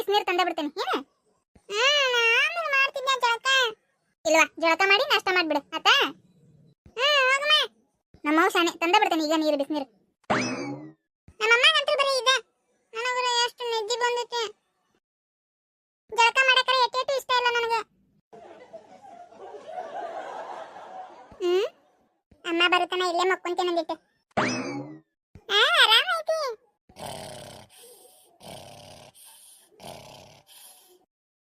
ಬಿಸಿನೀರು ತಂದ ಬಿಡ್ತೇನೆ. ಏನು? ಮಾಡ್ತಿದ್ದೆ ಜಳಕ. ಇಲ್ವಾ? ಜಳಕ ಮಾಡಿ ನಾಷ್ಟ ಮಾಡ್ಬಿಡು, ಆತಾ? ನಮ್ಮ ಶಾನೆ ತಂದೆ ಬಿಡ್ತೇನೆ ಈಗ ನೀರು, ಬಿಸಿನೀರು. ನಮ್ಮಮ್ಮ ಗಂಟಲು ಬರೀ ಇದೆ. ನನಗರ ಎಷ್ಟು ನಿದ್ದೆ ಬಂದೈತೆ ಜಳಕ ಮಾಡಕ್ಕೆ ಎಟ್ಟೇಟು ಇಷ್ಟ ಇಲ್ಲ ನನಗೆ? ಹ್ಮ್? ಅಮ್ಮ ಬರುತ್ತಾನ, ಇಲ್ಲೇ ಮಕ್ಕೊಂತೇನೆ ಅಂದಿಟ್ಟು ಆ ಆರಾಮೈತಿ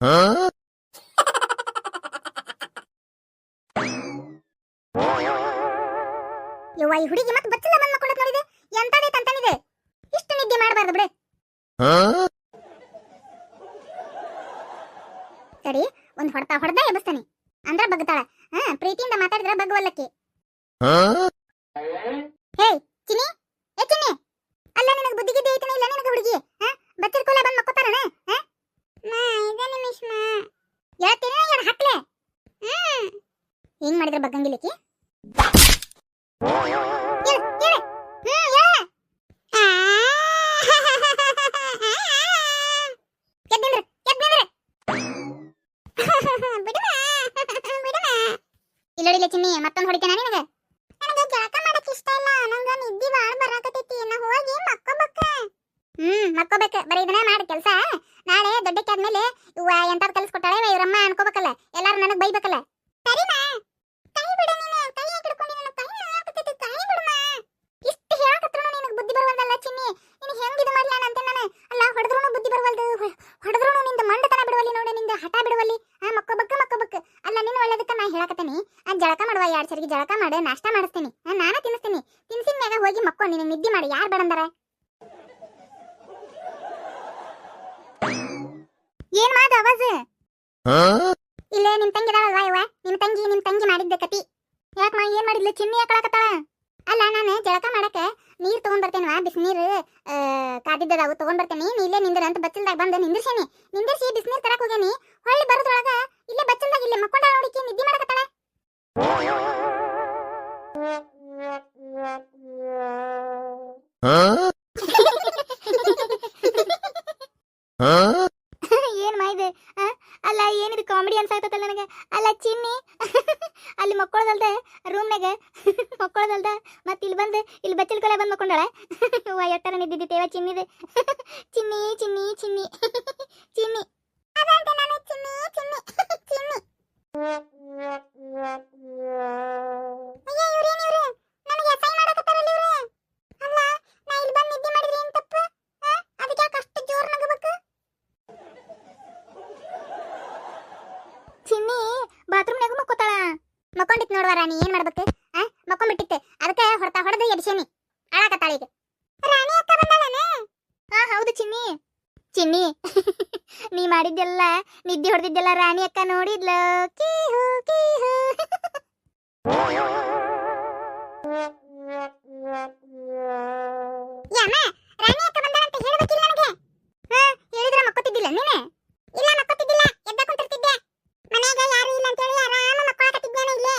ಯವ್ವ, ಈ ಹುಡುಗಿ ಮತ್ತೆ ಬಚ್ಚಲ ಬಂದ್ ಮಕ್ಕೊಂಡತ್ ನೋಡಿದೆ? ಎಂತದೇ ತಂತನಿದೆ. ಇಷ್ಟು ನಿದ್ದೆ ಮಾಡಬಾರ್ದು ಬಿಡು. ಸರಿ, ಒಂದ್ ಹೊಡ್ತಾ ಹೊಡ್ದ ಎಬ್ಬಿಸ್ತಾನೆ. ಅಂದ್ರ ಬಗ್ತಾಳ. ಹಾ, ಪ್ರೀತಿಯಿಂದ ಮಾತಾಡಿದ್ರ ಬಗ್ವಲ್ಲಕ್ಕಿ ಹೇ ಚಿನಿ ಏ ಚಿನಿ ಅಲ್ಲ, ನಿನಗೆ ಬುದ್ಧಿ ಗಿದ್ದಿ ಐತನ ಇಲ್ಲ ನಿನಗೆ ಹುಡುಗಿ? ಹಾ ಬಚ್ಚಲ್ ಕೋಲ ಬಂದ್ ಮಕ್ಕೋತಾರಣ ಮಾ ಇದನ್ನ ಮಿಸ್ ಮಾ ಹೇಳ್ತೀನಿ ಯಾರು ಹಾಕ್ಲೆ. ಹ್ಮ್. ಹೆಂಗ್ ಮಾಡಿದ್ರ ಬಿಡುವ ಇಲ್ಲಡಿಲ್ಲ ಚಿನ್ನಿ, ಮತ್ತೊಂದು ಹೊಡಿತೇನೆ ನಿನಗೆ? ನನಗೆ ಜಳಕ ಮಾಡಕ್ಕೆ ಇಷ್ಟ ಇಲ್ಲ. ನಂಗೆ ನಿದ್ದಿ ಬಾಳ ಬರಾಕತೈತಿ ನಾ ಹೋಗಿ ಮಕ್ಕೋಬೇಕ ಹ್ಮ್ ಮಕ್ಕೋಬೇಕ ಬರೀ ಇದನ್ನ ಮಾಡಿ ಕೆಲಸ. ನಾಳೆ ದೊಡ್ಡಕ್ಕೆ ಆದ್ಮೇಲೆ ಇವ ಎಂತಾದ್ ಕೆಲಸ ಕೊಟ್ಟಾಳೆ, ಇವ ಇವರಮ್ಮ ಅನ್ಕೋಬೇಕಲ್ಲ. ಎಲ್ಲಾರು ನನಗ್ ಬೈಬೇಕಲ್ಲ. ಸರಿನಾ? ಕೈ ಬಿಡು ನೀನು. ಕೈ ಹಿಡ್ಕೊಂಡಿ ನನ್ನ ಕೈ ನೋವಾಕತೈತಿ ಕೈ ಬಿಡುಮ ಇಷ್ಟು ಹೇಳಕತ್ರು ನಿನಗೆ ಬುದ್ಧಿ ಬರವಲ್ದಲ್ಲ ಚಿನ್ನಿ. ನಿನಗೆ ಹೆಂಗ್ ಇದು ಮಾಡ್ಲಾನ ಅಂತ ನಾನು? ಅಲ್ಲ ಹೊಡೆದ್ರು ಬುದ್ಧಿ ಬರವಲ್ದು. ಹೊಡೆದ್ರು ನಿಂದ ಮಂಡತನ ಬಿಡವಲ್ಲಿ ನೋಡಿ, ನಿಂದ ಹಠ ಬಿಡವಲ್ಲಿ. ಆ, ಮಕ್ಕೋಬೇಕ ಮಕ್ಕೋಬೇಕ. ಅಲ್ಲ ನಿನ್ನ ಒಳ್ಳೇದಕ್ಕ ನಾ ಹೇಳಕತ್ತೀನಿ. ಆ, ಜಳಕ ಮಾಡುವ ಎರಡು ಸರಿಗೆ ಜಳಕ ಮಾಡಿ, ನಾಷ್ಟ ಮಾಡಿಸ್ತೀನಿ. ನಾನ ತಿನ್ನಿಸ್ತೀನಿ. ತಿನ್ಸಿದ ಮ್ಯಾಗ ಹೋಗಿ ಮಕ್ಕೋ, ನಿನಗೆ ನಿದ್ದೆ ಮಾಡಿ. ಯಾರು ಬೇಡಂದಾರ? ಏನ್ ಮಾದ ಅವಾಜ್ ಇಲ್ಲೇ ನಿಮ್ ತಂಗಿ ಇದಾಳಲ್ವಾ ಇವ? ನಿಮ್ ತಂಗಿ ನಿಮ್ ತಂಗಿ ಮಾಡಿದ್ದ ಕತಿ. ಮಾ ಏನ್ ಮಾಡಿದ್ಲು? ಚಿನ್ನಿ ಯಾಕಳಕತ್ತಾಳ ಅಲ್ಲ ನಾನು ಜಳಕ ಮಾಡಕ ನೀರ್ ತಗೊಂಡ್ ಬರ್ತೇನವಾ? ಬಿಸಿನೀರು ಕಾದಿದ್ದದಾವು ತಗೊಂಡ್ ಬರ್ತೇನಿ. ನೀ ಇಲ್ಲೇ ನಿಂದ್ರ ಅಂತ ಬಚ್ಚಲ್ದಾಗ ಬಂದು ನಿಂದಿರ್ಸೇನಿ. ನಿಂದಿರ್ಸಿ ಬಿಸಿನೀರ್ ತರಕ್ ಹೋಗೇನಿ ಹೊಳ್ಳಿ ಬರೋದ್ರೊಳಗ ಇಲ್ಲೇ ಬಚ್ಚಲ್ದಾಗ ಇಲ್ಲೇ ಮಕ್ಕೊಂಡ ನೋಡಿಕಿ ನಿದ್ದೆ ಮಾಡಕತ್ತಾಳ. ಏನ್ ಮಾಯಿದೆ ಅಲ್ಲ ಏನಿದು ಕಾಮಿಡಿ ಅನ್ಸಾಕತ್ತಲ್ಲ ನನಗೆ ಅಲ್ಲ ಚಿನ್ನಿ ಅಲ್ಲಿ ಮಕ್ಕಳದಲ್ದ ರೂಮ್ನಾಗ ಮಕ್ಕಳದಲ್ದ ಮತ್ತೆ ಇಲ್ಲಿ ಬಂದು ಇಲ್ಲಿ ಬಚ್ಚಲ್ ಕೊಲೆ ಬಂದು ಮಕ್ಕೊಂಡಾಳೆ ಹೂವ ಎಟ್ಟರ ನಿದ್ದಿದ್ದಿ ತೇವ ಚಿನ್ನಿದೆ ಚಿನ್ನಿ ಚಿನ್ನಿ ಚಿನ್ನಿ ಚಿನ್ನಿ ಅದಂತೆ ನಾನು ಚಿನ್ನಿ ಚಿನ್ನಿ ಚಿನ್ನಿ ಏನು ನನಗೆ ಅಸಹ್ಯ ಮಾಡಕತ್ತಾರಲ್ಲ ಇವ್ರು? ಅಲ್ಲ, ನಾ ಇಲ್ಲಿ ಬಂದು ನಿದ್ದೆ ಮಾಡಿದ್ರೆ ಏನು ತಪ್ಪು? ಅದಕ್ಕೆ ಯಾಕೆ ಅಷ್ಟು ನಗಬೇಕು? ಚಿನ್ನಿ ಬಾತ್ರೂಮ್ನಾಗ ಮಕ್ಕೋತಾಳ. ಮಕ್ಕೊಂಡಿತ್ ನೋಡುವ ರಾಣಿ ಏನ್ ಮಾಡ್ಬೇಕು? ಮಕ್ಕೊಂಡ್ಬಿಟ್ಟಿತ್ತು. ಅದಕ್ಕೆ ಹೊಡ್ತಾ, ಹೊಡೆದು ಎಬ್ಸೇನಿ ಆಳಾಕತ್ತಾಳ ಈಗ ರಾಣಿ ಅಕ್ಕ ಬಂದಾಳನ ಹಾ ಹೌದು ಚಿನ್ನಿ ಚಿನ್ನಿ, ನೀ ಮಾಡಿದ್ದೆಲ್ಲ, ನಿದ್ದೆ ಹೊಡೆದಿದ್ದೆಲ್ಲ ರಾಣಿ ಅಕ್ಕ ನೋಡಿದ್ಲ. ಕೀಹು ಕೀಹು. ಯಮ್ಮ ರಾಣಿ ಅಕ್ಕ ಬಂದಾಳಂತ ಹೇಳ್ಬೇಕಿಲ್ಲ ನನಗೆ? ಹಾ, ಹೇಳಿದ್ರೆ ಮಕ್ಕೋತಿದ್ದಿಲ್ಲ ನೀನೆ? ಇಲ್ಲ ಮಕ್ಕೋತಿದ್ದಿಲ್ಲ ಎದ್ದ ಕುಂತಿರ್ತಿದ್ದೆ ಮನ್ಯಾಗ ಯಾರು ಇಲ್ಲ ಅಂತೇಳಿ ಆರಾಮ ಮಕ್ಕೊಳಕತ್ತಿದ್ದೇನೆ ಇಲ್ಲೇ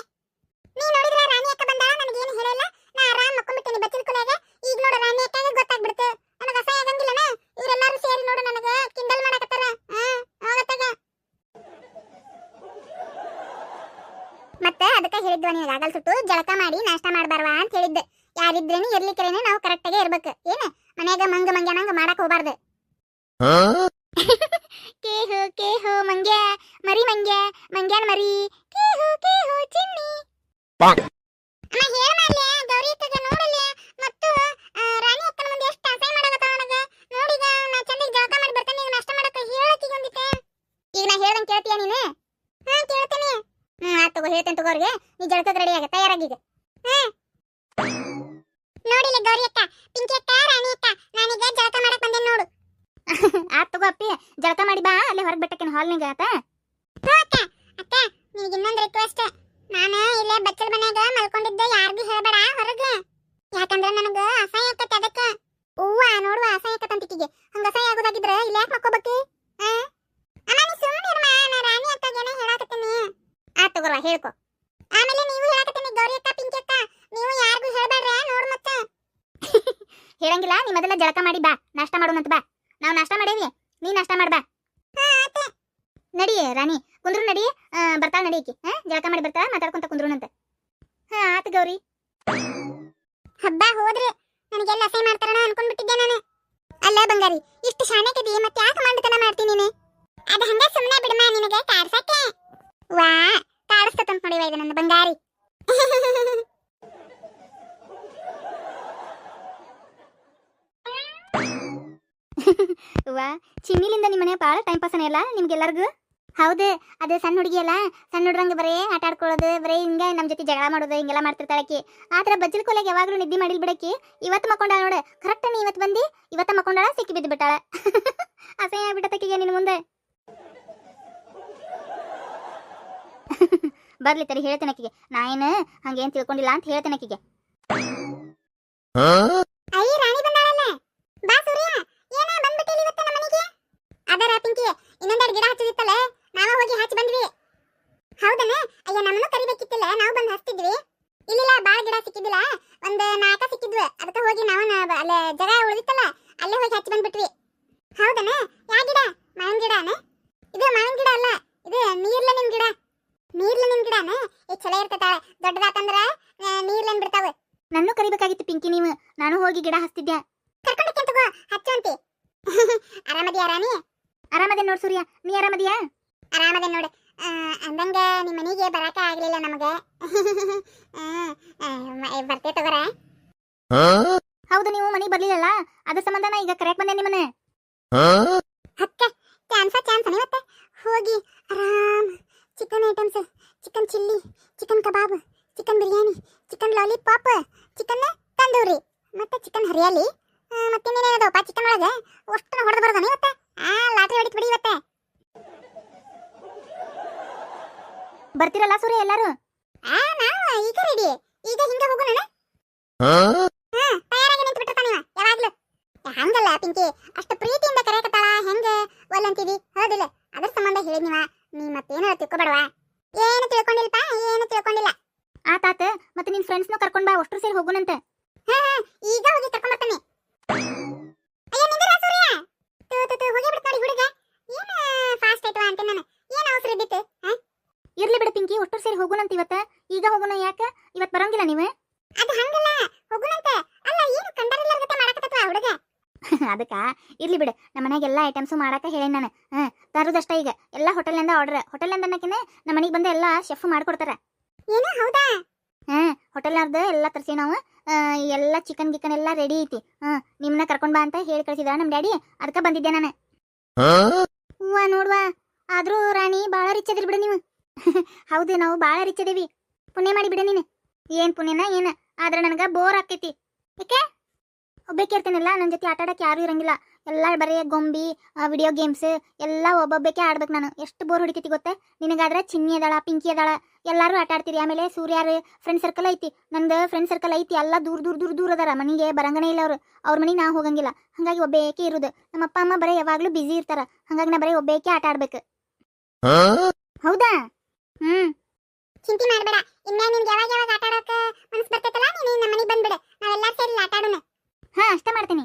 ನೀ ನೋಡಿದ್ರೆ ರಾಣಿ ಅಕ್ಕ ಬಂದಾಳ ನನಗೇನು ಹೇಳಿಲ್ಲ ನಾ ಆರಾಮ್ ಮಕ್ಕೊಂಡ್ಬಿಟ್ಟೇನಿ ಬಚ್ಚಲ್ ಕುಲಾಗ ಈಗ ನೋಡು ರಾಣಿ ಅಕ್ಕಗೆ ಗೊತ್ತಾಗ್ಬಿಡ್ತು ನನಗ ಅಸಹ್ಯ ಆಗಂಗಿಲ್ಲನ ಇವರೆಲ್ಲರೂ ಸೇರಿ ನೋಡು ನನಗ ಕಿಂಡಲ್ ಮಾಡಕತ್ತಾರ ಹಾ ಹೋಗತ್ತಾಗ ಮತ್ತೆ ಅದಕ್ಕೆ ಹೇಳಿದ್ವ ನಿನಗೆ ಆಗಲ್ ಸುಟ್ಟು ಜಳಕ ಮಾಡಿ ನಾಷ್ಟ ಮಾಡ್ಬಾರ್ವಾ ಅಂತ ಹೇಳಿದ್ದೆ. ಯಾರಿದ್ರೇನು ಇರ್ಲಿಕ್ಕರೇನೆ ನಾವು ಕರೆಕ್ಟಾಗಿ ಇರ್ಬೇಕು. ಏನು? ಮನ್ಯಾಗ ಮಂಗ ಮಂಗ್ಯಾನಂಗ ಮಾಡಕ್ ಹೋಗ್ಬಾರ್ದು. ಕೇಹು ಕೇಹು ಮಂಗ್ಯ ಮರಿ ಮಂಗ್ಯ ಮಂಗ್ಯಾನ ಮರಿ. ಕೇಹು ಕೇಹು ಚಿನ್ನಿ. ಅಮ್ಮ ಹೇಳ ಮಾಡ್ಲೆ ಗೌರಿ ಅಕ್ಕಗ ನೋಡಲೆ ಮತ್ತು ರಾಣಿ ಅಕ್ಕನ ಮುಂದೆ ಎಷ್ಟು ಅಸಹ್ಯ ಮಾಡಕತ್ತಾಳ ನನಗ. ನೋಡಿಗ ನಾ ಚಂದಿಗೆ ಜಳಕ ಮಾಡಿ ಬರ್ತೇನೆ ಈಗ ನಾಷ್ಟ ಮಾಡಕ ಹೇಳಕ್ಕೆ ಒಂದಿತ್ತೆ ಈಗ ನಾ ಹೇಳ್ದಂಗೆ ಕೇಳ್ತೀಯ ನೀನು? ಹಾ ಕೇಳ್ತೇನೆ. ಹ್ಮ್ ಆಯ್ತು ತಗೋ, ಹೇಳ್ತೇನೆ ತಗೋ ಅವ್ರಿಗೆ. ನೀ ಜಳಕದ ರೆಡಿ ಆಗ, ತಯಾರಾಗೀಗ. ನೋಡಿಲ್ಲ ಗೌರಿ ಅಕ್ಕ, ಪಿಂಕಿ ಅಕ್ಕ, ರಾಣಿ ಅಕ್ಕ, ನಾನೀಗ ಜಳಕ ಮಾಡಕ್ ಬಂದೆ ನೋಡು. ಆತ್ ತಗೋ ಅಪ್ಪಿ, ಜಳಕ ಮಾಡಿ ಬಾ, ಅಲ್ಲೇ ಹೊರಗೆ ಬಿಟ್ಟಕ್ಕೇನು ಹಾಲ್ನಿಗೆ ಆತ. ಅಕ್ಕ ಅಕ್ಕ, ನಿನಗೆ ಇನ್ನೊಂದು ರಿಕ್ವೆಸ್ಟ್ ನಾನು ಇಲ್ಲೇ ಬಚ್ಚಲ್ ಮನ್ಯಾಗ ಮಲ್ಕೊಂಡಿದ್ದೆ ಯಾರಿಗೂ ಹೇಳ್ಬೇಡ ಹೊರಗೆ ಯಾಕಂದ್ರೆ ನನಗ ಅಸಹ್ಯ ಆಕತ್ತೆ ಅದಕ್ಕೆ ಹೂವ ನೋಡುವ ಅಸಹ್ಯ ಆಕತ್ತಂತಿಕಿಗೆ ಹಂಗ ಅಸಹ್ಯ ಆಗೋದಾಗಿದ್ರೆ ಇಲ್ಲಿ ಯಾಕೆ ಮಕ್ಕೋಬೇಕು ಆ? ಅಮ್ಮ ನೀ ಸುಮ್ಮನಿರ್ಮ ನಾ ರಾಣಿ ಅಕ್ಕಗೇನೆ ಹೇಳಾಕತ್ತೀನಿ ಆತ್ ತಗೋರ್ವ ಹೇಳ್ಕೊ ಆಮೇಲೆ ನೀವು ಹೇಳಾಕತ್ತೀನಿ ಗೌರಿ ಅಕ್ಕ ಪಿಂಕಿ ಅಕ್ಕ ನೀವು ಯಾರಿಗೂ ಹೇಳ್ಬೇಡ್ರೆ ನೋಡು ಮತ್ತೆ ಹೇಳಂಗಿಲ್ಲ, ನೀ ಮೊದಲ ಜಳಕ ಮಾಡಿ ಬಾ, ನಾಷ್ಟ ಮಾಡೋಣಂತ ಬಾ. ನಾವು ನಾಷ್ಟ ಮಾಡೇವಿ ನೀ ನಾಷ್ಟ ಮಾಡ್ ಬಾ. ನಡಿ ರಾಣಿ, ಕುಂದ್ರು ನಡಿ ಬರ್ತಾಳ ನಡಿ ಹಾ, ಜಳಕ ಮಾಡಿ ಬರ್ತಾಳ, ಮಾತಾಡ್ಕೊಂತ ಕುಂದ್ರುನಂತ ಹಾ, ಆತ ಗೌರಿ. ಹಬ್ಬ, ಹೋದ್ರೆ. ನನಗೆಲ್ಲ ಅಸಹ್ಯ ಮಾಡ್ತಾರಣ ಅನ್ಕೊಂಡ್ಬಿಟ್ಟಿದ್ದೆ ನಾನು. ಅಲ್ಲ ಬಂಗಾರಿ, ಇಷ್ಟು ಶಾಣೆಕಿದಿ, ಮತ್ತೆ ಯಾಕೆ ಮಂಡತನ ಮಾಡ್ತೀನಿ ನೀನು? ಅದು ಹಂಗ ಸುಮ್ಮನೆ ಬಿಡಮ್ಮ ನಿನಗೆ ಕಾಡ್ಸಕ್ಕೆ. ವಾ ಕಾಡಿಸ್ತಂತ ನೋಡಿವ ಇದು ನನ್ನ ಬಂಗಾರಿ. ವಾ ಚಿನ್ನಿಲಿಂದ ನಿಮ್ಮ ಮನೆ ಭಾಳ ಟೈಮ್ ಪಾಸನೇ ಅಲ್ಲ ನಿಮ್ಗೆಲ್ಲರಿಗೂ? ಹೌದು, ಅದೇ ಸಣ್ಣ ಹುಡುಗಿ ಅಲ್ಲ ಸಣ್ಣ ಹುಡುಗಂಗೆ ಬರೇ ಆಟ ಆಡ್ಕೊಳ್ಳೋದು ಬರೇ ಹಿಂಗ ನಮ್ಮ ಜೊತೆ ಜಗಳ ಮಾಡೋದು, ಹಿಂಗೆಲ್ಲ ಮಾಡ್ತಿರ್ತಾಳೆ ಆಕಿ. ಆ ಥರ ಬಜ್ಜಲ್ ಕೊಲೆಗೆ ಯಾವಾಗಲೂ ನಿದ್ದೆ ಮಾಡಿಲ್ ಬಿಡಕಿ ಇವತ್ತು ಮಕ್ಕೊಂಡಾಳ ನೋಡು ಕರೆಕ್ಟ್ ನೀ ಇವತ್ತು ಬಂದು, ಇವತ್ತು ಮಕ್ಕೊಂಡಾಳ, ಸಿಕ್ಕಿ ಬಿದ್ದು ಬಿಟ್ಟಾಳ. ಅಸಹ್ಯ ಆಗ್ಬಿಟ್ಟತಕ್ಕಿಗೆ ನಿನ್ನ ಮುಂದೆ. ಬರ್ಲಿ ತರಿ ಹೇಳ್ತೇನೆ ಆಕಿಗೆ. ನಾ ಏನು ಹಂಗೇನು ತಿಳ್ಕೊಂಡಿಲ್ಲ ಅಂತ ಹೇಳ್ತೇನೆ ಆಕಿಗೆ ಅಯ್ಯ ರಾಣಿ ಬಂದಾಳಲ್ಲ ಬಾ ಸೂರ್ಯ ಏನ ಬಂದ್ಬಿಟ್ಟಿಲ್ಲ ಇವತ್ತು ನಮ್ಮ ಮನೆಗೆ ಪಿಂಕಿ ಇನ್ನೊಂದೆರಡು ಗಿಡ ಹಚ್ಚಿದಿತ್ತಲ್ಲ? ನಾವ ಹೋಗಿ ಹಚ್ಚಿ ಬಂದ್ವಿ. ಹೌದನ ಅಯ್ಯ ನಮ್ಮನ್ನು ಕರಿಬೇಕಿತ್ತಿಲ್ಲ? ನಾವು ಬಂದು ಹಚ್ತಿದ್ವಿ. ಇಲ್ಲಿಲ್ಲ ಬಾಳ ಗಿಡ ಸಿಕ್ಕಿದ್ದಿಲ್ಲ. ಒಂದ್ ನಾಲ್ಕ ಸಿಕ್ಕಿದ್ವು. ಅದಕ್ಕೆ ಹೋಗಿ ನಾವು ಅಲ್ಲೇ ಜಗ ಉಳಿದಿತ್ತಲ್ಲ? ಅಲ್ಲೇ ಹೋಗಿ ಹಚ್ಚಿ ಬಂದ್ಬಿಟ್ವಿ. ಹೌದನ ಯಾ ಗಿಡ? ಮಾವಿನ ಗಿಡನೆ? ಇದು ಮಾವಿನ ಗಿಡ ಅಲ್ಲ. ಇದು ನೀರ್ಲನಿನ್ ಗಿಡ. ನೀರ್ಲನಿನ್ ಗಿಡನೆ? ಈ ಚಲೋ ಇರ್ತೈತಾಳ ದೊಡ್ಡದಾತಂದ್ರ ನೀರ್ಲನ್ ಬಿಡ್ತಾವ. ನನ್ನೂ ಕರಿಬೇಕಾಗಿತ್ತು ಪಿಂಕಿ ನೀವು. ನಾನು ಹೋಗಿ ಗಿಡ ಹಚ್ತಿದ್ದೆ. ಕರ್ಕೊಂಡಕ್ಕೆ ತಗೋ. ಆರಾಮದಿಯಾ ರಾಣಿ? ಆರಾಮದೆ ನೋಡ್ ಸೂರ್ಯ? ನೀ ಆರಾಮದಿಯಾ? ಆರಾಮದೇನ್ ನೋಡು. ಅಂದಂಗ ನಿಮ್ಮ ಮನೆಗೆ ಬರಾಕ ಆಗ್ಲಿಲ್ಲ ನಮಗ. ಬರ್ತೇ ತಗೋರ. ಹೌದು ನೀವು ಮನೆಗೆ ಬರ್ಲಿಲ್ಲಲ್ಲ? ಅದ ಸಂಬಂಧ ನಾ ಈಗ ಕರೆಕ್ಟ್ ಬಂದೆ ನಿಮ್ಮನೆ ಅಕ್ಕ ಚಾನ್ಸ ಚಾನ್ಸ್ ಮತ್ತೆ. ಹೋಗಿ ಆರಾಮ್. Chicken items chicken chilli chicken kabab chicken biryani chicken lollipop chicken tandoori ಮತ್ತೆ ಚಿಕನ್ ಹರಿಯಾಲಿ ಆ, ಮತ್ತಿನ್ನೇನೇ ಅದಾವಪ್ಪ ಚಿಕನ್ ಒಳಗೆ? ಅಷ್ಟು ಹೊಡೆದು ಬರ್ದಾನೆ ಇವತ್ತ? ಆ ಲಾಟ್ರಿ ಹೊಡಿತ್ ಬಿಡಿ ಇವತ್ತೆ. ಬರ್ತಿರಲ್ಲ ಸೂರ್ಯ ಎಲ್ಲಾರು? ಆ ನಾವು ಈಗ ರೆಡಿ ಈಗ ಹಿಂಗ ಹೋಗೋಣ ತಯಾರಾಗಿ ನಿಂತು ಬಿಟ್ಟಿರ್ತಾನ ಇವ ಯಾವಾಗ್ಲೂ. ಹಂಗಲ್ಲ ಪಿಂಕಿ ಅಷ್ಟು ಪ್ರೀತಿಯಿಂದ ಕರೆಯಕತ್ತಾಳ ಹೆಂಗ? ಒಲ್ಲಂತೀವಿ ಹೌದಿಲ್ಲ. ಅದ್ರ ಸಂಬಂಧ ಹೇಳಿ ನೀವ ನೀ ಮತ್ತೇನು ತಿಳ್ಕೊಬೇಡವಾ? ಏನು ತಿಳ್ಕೊಂಡಿಲ್ಪ ಏನು ತಿಳ್ಕೊಂಡಿಲ್ಲ. ಆ ತಾತ ಮತ್ತೆ ನಿನ್ ಫ್ರೆಂಡ್ಸ್ನು ಕರ್ಕೊಂಡ್ ಬಾ ಅಷ್ಟ್ರು ಸೇರಿ ಹೋಗುನಂತೆ ಹಾ ಹಾ, ಈಗ ಹೋಗಿ ಕರ್ಕೊಂಡ್ ಬರ್ತಾನೆ ಅಯ್ಯ ನಿಂದ್ರ ಸೂರ್ಯ ತು ತು ತು ಹೋಗಿ ಬಿಡ್ತಾಡಿ ಹುಡುಗ ಏನ ಫಾಸ್ಟ್ ಆಯ್ತು ಅಂತ ನಾನು ಏನ್ ಅವಸರ ಇದ್ದಿತ್ತು ಹಾ ಇರ್ಲಿ ಬಿಡು ಪಿಂಕಿ ಒಟ್ಟು ಸೇರಿ ಹೋಗುಣಂತ ಇವತ್ತ. ಈಗ ಹೋಗೋಣ ಯಾಕ? ಇವತ್ ಬರಂಗಿಲ್ಲ ನೀವು? ಅದು ಹಂಗಲ್ಲ ಅಂತ ಅಲ್ಲ ಏನು ಕಂಡರಿಲ್ಲ ಜೊತೆ ಮಾಡಕತ್ತವ ಹುಡುಗ? ಅದಕ್ಕ ಇರ್ಲಿ ಬಿಡು. ನಮ್ಮ ಮನೆಗೆ ಎಲ್ಲ ಐಟಮ್ಸು ಮಾಡಾಕ ಹೇಳಿ ನಾನು. ಹಾ ತರುದಷ್ಟ ಈಗ. ಎಲ್ಲ ಹೋಟೆಲ್ನಿಂದ ಆರ್ಡರ್ ಹೋಟೆಲ್ನಿಂದ ಅನ್ನಕಿನ ನಮ್ಮ ಮನೆಗೆ ಬಂದ ಎಲ್ಲ ಶೆಫ್ ಮಾಡ್ಕೊಡ್ತಾರ. ಏನು? ಹೌದಾ? ಹಾ ಹೋಟೆಲ್ನಾರ್ದು ಎಲ್ಲ ತರ್ಸಿ ನಾವು. ಆ, ಎಲ್ಲ ಚಿಕನ್ ಗಿಕನ್ ಎಲ್ಲ ರೆಡಿ ಐತಿ. ಹಾ ನಿಮ್ನ ಕರ್ಕೊಂಡ್ ಬಾ ಅಂತ ಹೇಳಿ ಕಳ್ಸಿದ ನಮ್ ಡ್ಯಾಡಿ. ಅದಕ್ಕ ಬಂದಿದ್ದೆ ನಾನು. ಹೂವ ನೋಡ್ವಾ. ಆದ್ರೂ ರಾಣಿ ಬಾಳ ರಿಚ್ ಅದಿರ್ ಬಿಡು ನೀವು. ಹೌದು ನಾವು ಬಾಳ ರಿಚ್ ಅದೇವಿ ಪುಣ್ಯ ಮಾಡಿ ಬಿಡ ನೀನು. ಏನ್ ಪುಣ್ಯನ ಏನ? ಆದ್ರೆ ನನಗ ಬೋರ್ ಆಕೈತಿ ಏಕೆ ಒಬ್ಬಕ್ಕೆ ಇರ್ತೇನಲ್ಲ ನನ್ನ ಜೊತೆ ಆಟ ಆಡಕ್ಕೆ ಯಾರು ಇರಂಗಿಲ್ಲ. ಎಲ್ಲ ಬರೀ ಗೊಂಬಿ ವಿಡಿಯೋ ಗೇಮ್ಸ್ ಎಲ್ಲ ಒಬ್ಬೊಬ್ಬಕ್ಕೆ ಆಡ್ಬೇಕು ನಾನು. ಎಷ್ಟು ಬೋರ್ ಹೊಡಿತೈತಿ ಗೊತ್ತಾ? ನಿನಗಾದ್ರೆ ಚಿನ್ನಿ ಅದಾಳ ಪಿಂಕಿ ಅದಾಳ ಎಲ್ಲಾರು ಆಟ ಆಡ್ತೀರಿ. ಆಮೇಲೆ ಸೂರ್ಯಾರು ಫ್ರೆಂಡ್ ಸರ್ಕಲ್ ಐತಿ. ನಂದು ಫ್ರೆಂಡ್ ಸರ್ಕಲ್ ಐತಿ. ಎಲ್ಲ ದೂರ ದೂರ ದೂರ ದೂರ ಅದಾರ. ಮನೆಗೆ ಬರಂಗನೇ ಇಲ್ಲ ಅವ್ರು. ಅವ್ರ ಮನೆಗೆ ನಾ ಹೋಗಂಗಿಲ್ಲ. ಹಂಗಾಗಿ ಒಬ್ಬೇಕೆ ಇರುದು. ನಮ್ಮ ಅಪ್ಪ ಅಮ್ಮ ಬರೀ ಯಾವಾಗ್ಲೂ ಬಿಸಿ ಇರ್ತಾರ. ಹಂಗಾಗಿ ನಾ ಬರೀ ಒಬ್ಬೇಕೆ ಆಟ ಆಡ್ಬೇಕು. ಹೌದಾ? ಹ್ಮ್. ಚಿಂತೆ ಮಾಡಬೇಡ. ಇನ್ನ ನಿಮ್ಗೆ ಯಾವಾಗ ಯಾವಾಗ ಆಟ ಆಡೋಕೆ ಮನಸ್ಸು ಬರ್ತೈತಲ್ಲ ನೀನು ನಮ್ಮ ಮನೆಗೆ ಬಂದ್ಬಿಡು. ನಾವೆಲ್ಲ ಸೇರಿ ಆಟ ಆಡೋಣ. ಹಾ ಅಷ್ಟೇ ಮಾಡ್ತೀನಿ.